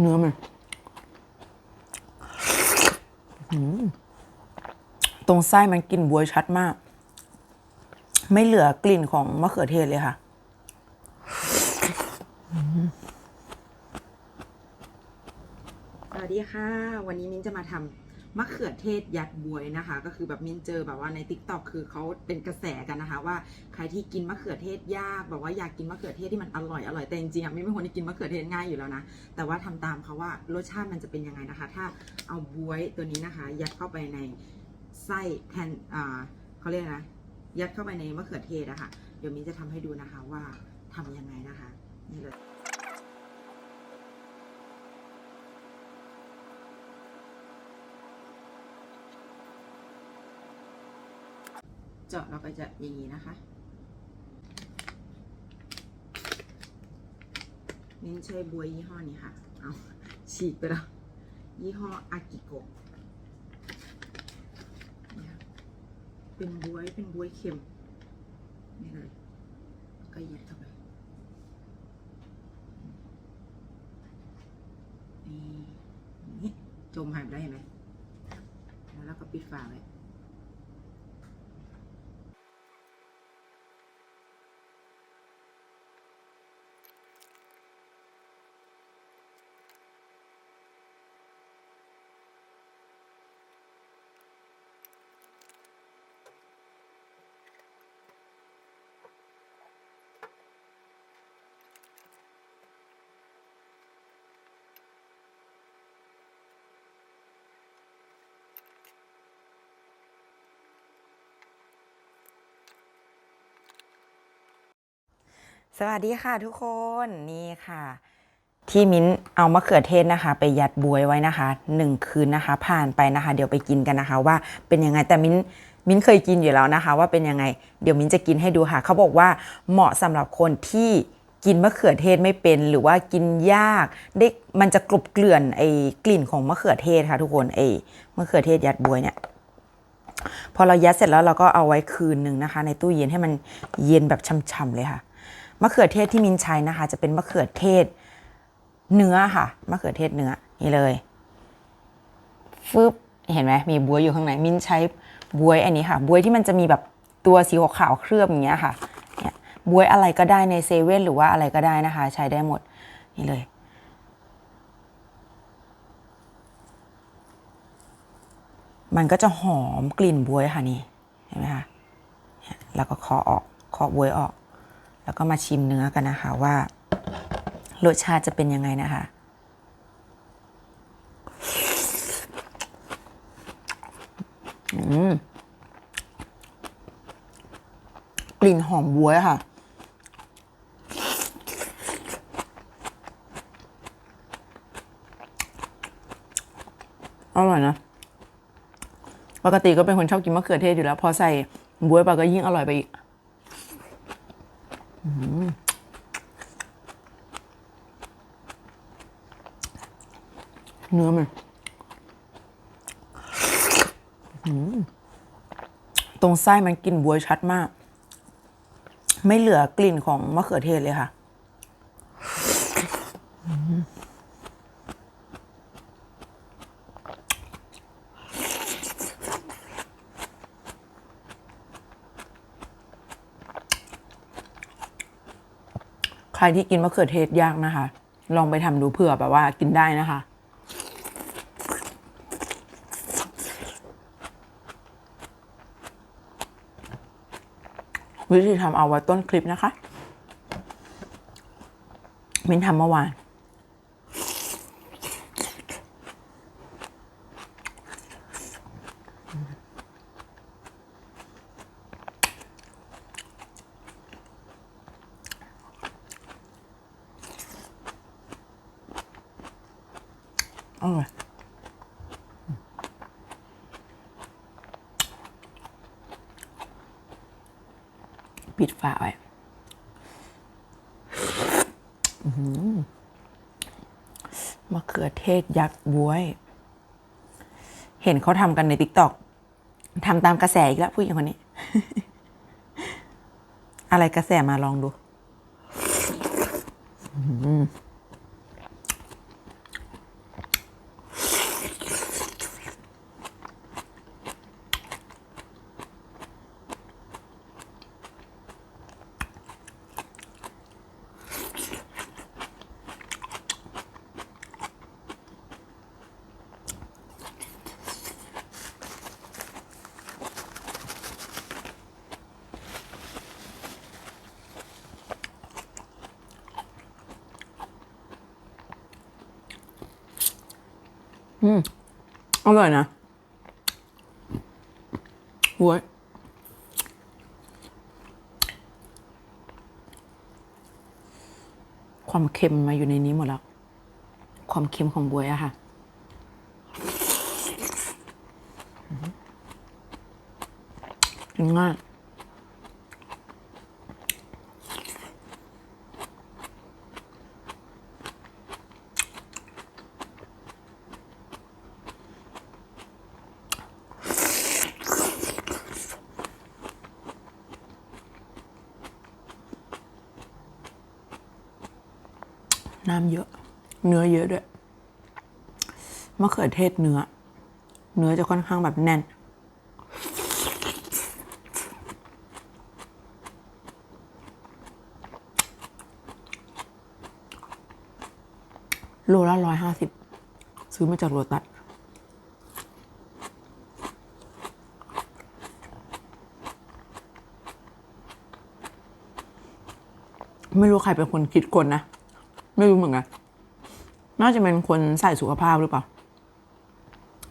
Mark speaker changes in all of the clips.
Speaker 1: เนื้อมันอื้อหือตรงไส้มันกลิ่นบวยชัดมาก ไม่เหลือกลิ่นของมะเขือเทศเลยค่ะ
Speaker 2: สวัสดีค่ะ วันนี้มิ้นจะมาทำ มะเขือเทศยัดบวยนะคะ ก็คือแบบมินเจอแบบว่าใน t ิ k t o k คือเขาเป็นกระแสกันนะคะ ว่าใครที่กินมะเขือเทศยากแบบว่าอยากกินมะเขือเทศที่มันอร่อยอร่อยแต่จริงๆอะมินเป็นคนที่กินมะเขือเทศง่ายอยู่แล้วนะ แต่ว่าทำตามเขาว่ารสชาติมันจะเป็นยังไงนะคะ ถ้าเอาบวยตัวนี้นะคะ ยัดเข้าไปในไส้แทนอ่าเขาเรียกนะยัดเข้าไปในมะเขือเทศอะค่ะเดี๋ยวมินจะทำให้ดูนะคะว่าทำยังไงนะคะนี่เลย เจาะเราก็จะอย่างนี้นะคะมิ้นใช้บวยยี่ห้อนี้ค่ะ เอาฉีกไปแล้ว ยี่ห้ออากิโกะเป็นบวยเป็นบวยเค็มนี่เลยก็ยัดเข้าไปนี่จมหายไปได้เห็นไหมแล้วก็ปิดฝาไว้
Speaker 1: สวัสดีค่ะทุกคนนี่ค่ะ ที่มิ้นเอามะเขือเทศนะคะ ไปยัดบวยไว้นะคะหนึ่งคืนนะคะ ผ่านไปนะคะ เดี๋ยวไปกินกันนะคะ ว่าเป็นยังไงแต่มิ้นมิ้นเคยกินอยู่แล้วนะคะ ว่าเป็นยังไง เดี๋ยวมิ้นจะกินให้ดูค่ะ เขาบอกว่าเหมาะสำหรับคนที่กินมะเขือเทศไม่เป็นหรือว่ากินยากได้มันจะกลบเกลื่อนไอ้กลิ่นของมะเขือเทศค่ะ ทุกคนไอ้มะเขือเทศยัดบวยเนี่ยพอเรายัดเสร็จแล้วเราก็เอาไว้คืนหนึ่งนะคะ ในตู้เย็นให้มันเย็นแบบช่ำๆเลยค่ะ มะเขือเทศที่มินใช้นะคะ จะเป็นมะเขือเทศเนื้อค่ะมะเขือเทศเนื้อนี่เลยฟึบเห็นไหมมีบวยอยู่ข้างในมินใช้บวยอันนี้ค่ะ บวยที่มันจะมีแบบตัวสีขาวเคลือบอย่างเงี้ยค่ะเนี่ยบวยอะไรก็ได้ในเซเว่นหรือว่าอะไรก็ได้นะคะ ใช้ได้หมดนี่เลยมันก็จะหอมกลิ่นบวยค่ะนี่เห็นไหมคะแล้วก็เคาะออกเคาะบวยออก แล้วก็มาชิมเนื้อกันนะคะว่ารสชาติจะเป็นยังไงนะคะอืมกลิ่นหอมบวยค่ะ อร่อยนะ ปกติก็เป็นคนชอบกินมะเขือเทศอยู่แล้ว พอใส่บวยไปก็ยิ่งอร่อยไปอีก เนื้อมันตรงไส้มันกลิ่นบวยชัดมาก ไม่เหลือกลิ่นของมะเขือเทศเลยค่ะอื้อหือ ใครที่กินมะเขือเทศยากนะคะ ลองไปทำดูเผื่อแบบว่ากินได้นะคะ วิธีทำเอาไว้ต้นคลิปนะคะ มินทำเมื่อวาน ฝาไว้มะเขือเทศยักษ์บวย เห็นเขาทำกันในติ๊กต็อกทำตามกระแสอีกแล้วผู้หญิงคนนี้ อะไรกระแสมาลองดู อืมอร่อยนะบวยความเค็มมาอยู่ในนี้หมดแล้ว ความเค็มของบวยอะค่ะ กินง่าย น้ำเยอะ เนื้อเยอะด้วยมะเขือเทศเนื้อ เนื้อจะค่อนข้างแบบแน่น โลละร้อยห้าสิบซื้อมาจากโรตัสไม่รู้ใครเป็นคนคิดคนนะ ไม่รู้เหมือนกัน น่าจะเป็นคนใส่สุขภาพหรือเปล่า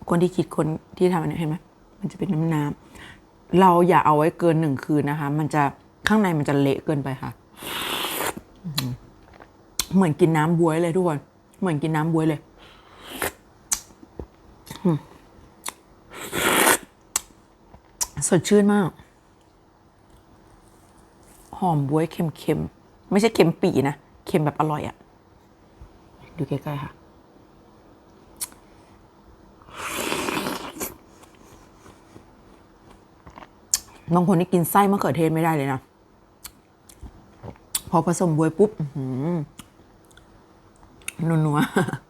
Speaker 1: คนที่คิดคนที่ทำอันนี้เห็นไหมมันจะเป็นน้ำน้ำเราอย่าเอาไว้เกินหนึ่งคืนนะคะ มันจะข้างในมันจะเละเกินไปค่ะ เหมือนกินน้ำบวยเลยทุกคน เหมือนกินน้ำบวยเลยสดชื่นมาก หอมบวยเค็มๆ ไม่ใช่เค็มปีนะ เค็มแบบอร่อยอะ ดูใกล้ๆค่ะ บางคนนี่กินไส้มะเขือเทศไม่ได้เลยนะ พอผสมบวยปุ๊บนัวๆ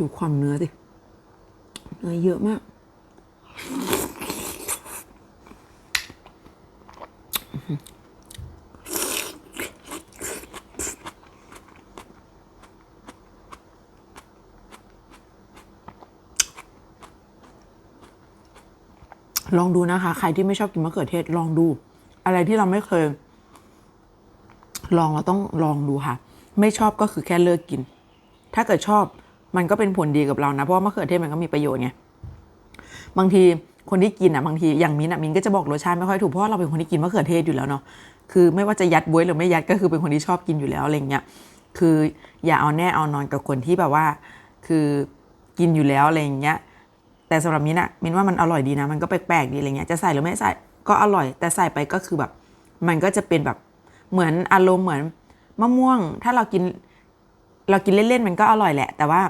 Speaker 1: ดูความเนื้อดิเนื้อเยอะมาก ลองดูนะคะ ใครที่ไม่ชอบกินมะเขือเทศ ลองดู อะไรที่เราไม่เคย ลองเราต้องลองดูค่ะ ไม่ชอบก็คือแค่เลิกกิน ถ้าเกิดชอบ มันก็เป็นผลดีกับเรานะ เพราะว่ามะเขือเทศมันก็มีประโยชน์ไงบางทีคนที่กินอะบางทีอย่างมิ้นอะมิ้นก็จะบอกรสชาติไม่ค่อยถูกเพราะว่าเราเป็นคนที่กินมะเขือเทศอยู่แล้วเนาะคือไม่ว่าจะยัดบวยหรือไม่ยัดก็คือเป็นคนที่ชอบกินอยู่แล้วอะไรเงี้ยคืออย่าเอาแน่เอานอนกับคนที่แบบว่า คือกินอยู่แล้วอะไรเงี้ยแต่สำหรับมิ้นอะมิ้นว่ามันอร่อยดีนะ มันก็แปลกๆดีอะไรเงี้ยจะใส่หรือไม่ใส่ก็อร่อย แต่ใส่ไปก็คือแบบ มันก็จะเป็นแบบเหมือนอารมณ์เหมือนมะม่วง ถ้าเรากิน เรากินเล่นๆมันก็อร่อยแหละ แต่ว่า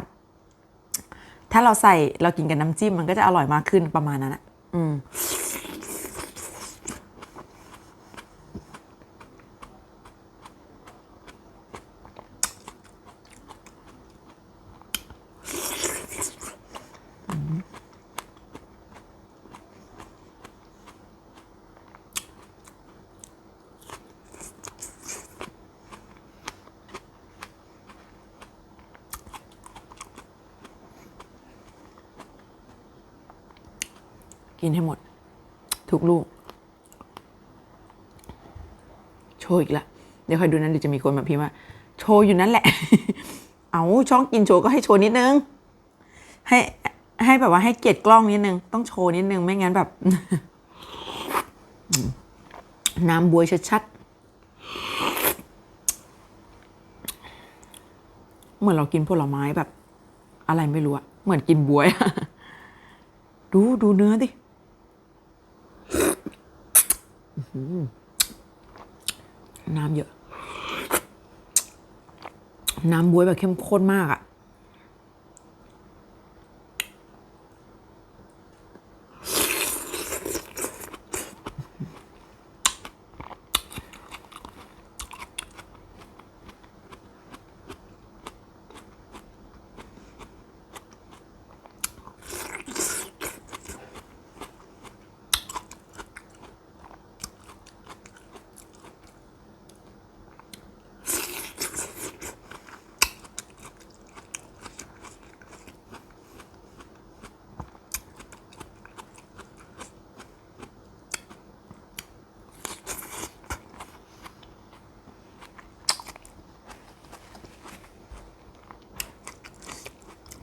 Speaker 1: ถ้าเราใส่เรากินกับน้ำจิ้มมันก็จะอร่อยมากขึ้นประมาณนั้นอะอืม กินให้หมด ทุกลูก โชว์อีกละ เดี๋ยวคอยดูนั้นเดี๋ยวจะมีคนมาพิมพ์ว่า โชว์อยู่นั่นแหละ เอาช่องกินโชว์ก็ให้โชว์นิดนึง ให้ให้แบบว่าให้เกียรติกล้องนิดนึง ต้องโชว์นิดนึง ไม่งั้นแบบ น้ำบวยชัดๆ เหมือนเรากินผลไม้แบบ อะไรไม่รู้อะเหมือนกินบวย ดูดูเนื้อดิ น้ำเยอะ น้ำบวยแบบเข้มข้นมากอะ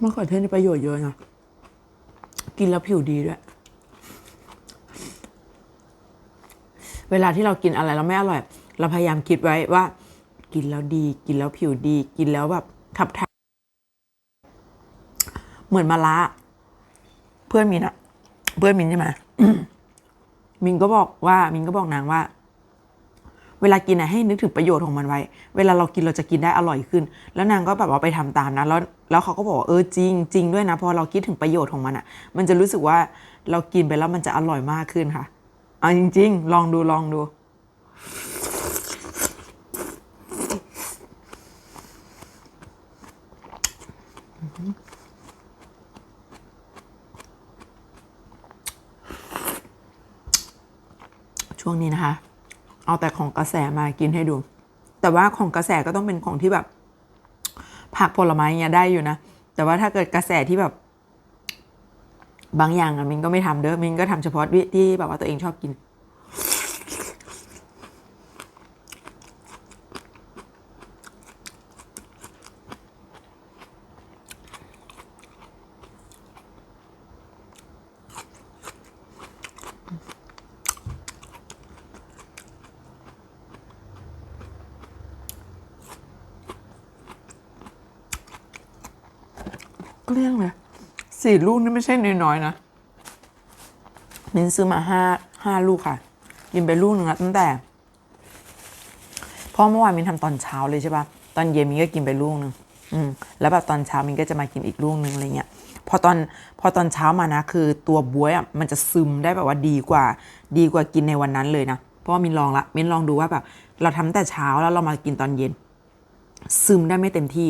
Speaker 1: มะเขือเทศมีประโยชน์เยอะนะกินแล้วผิวดีด้วย เวลาที่เรากินอะไรแล้วไม่อร่อย เราพยายามคิดไว้ว่า กินแล้วดี กินแล้วผิวดี กินแล้วแบบขับถ่ายเหมือนมะระเพื่อนมินอะเพื่อนมินใช่ไหมมินก็บอกว่ามินก็บอกนางว่า เวลากินอะให้นึกถึงประโยชน์ของมันไว้ เวลาเรากินเราจะกินได้อร่อยขึ้น แล้วนางก็แบบว่าไปทำตามนะ แล้วแล้วเขาก็บอกว่าเออจริงจริงด้วยนะพอเราคิดถึงประโยชน์ของมันอะ มันจะรู้สึกว่าเรากินไปแล้วมันจะอร่อยมากขึ้นค่ะเอาจริง ๆ ลองดูลองดูช่วงนี้นะคะ เอาแต่ของกระแสมากินให้ดู แต่ว่าของกระแสก็ต้องเป็นของที่แบบ ผักผลไม้เงี้ยได้อยู่นะ แต่ว่าถ้าเกิดกระแสที่แบบ บางอย่างอะมินก็ไม่ทำเด้อมินก็ทำเฉพาะที่แบบว่าตัวเองชอบกิน เลี้ยงเลยสี่ลูกนี่ไม่ใช่น้อยๆนะมินซื้อมาห้าห้าลูกค่ะ กินไปลูกหนึ่งตั้งแต่พราะเมื่อวานมินทำตอนเช้าเลยใช่ปะตอนเย็นมินก็กินไปลูกหนึ่งอืม แล้วแบบตอนเช้ามินก็จะมากินอีกลูกหนึ่งอะไรเงี้ย พอตอนพอตอนเช้ามานะ คือตัวบวยอะมันจะซึมได้แบบว่าดีกว่า ดีกว่ากินในวันนั้นเลยนะ เพราะว่ามินลองละมินลองดูว่าแบบ เราทำแต่เช้าแล้วเรามากินตอนเย็น ซึมได้ไม่เต็มที่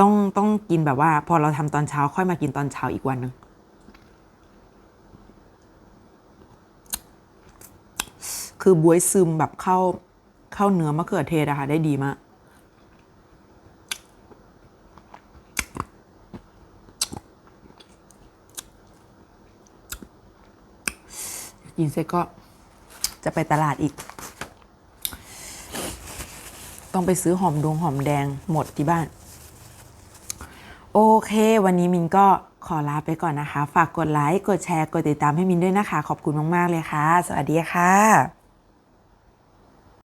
Speaker 1: ต้องต้องกินแบบว่า พอเราทำตอนเช้าค่อยมากินตอนเช้าอีกวันหนึ่งคือบวยซึมแบบเข้าเข้าเนื้อมะเขือเทศอะค่ะได้ดีมากกินเสร็จก็จะไปตลาดอีก ต้องไปซื้อหอมดงหอมแดงหมดที่บ้าน เค วันนี้มินก็ขอลาไปก่อนนะคะ ฝากกดไลค์ กดแชร์ กดติดตามให้มินด้วยนะคะ ขอบคุณมาก ๆ เลยค่ะ สวัสดีค่ะ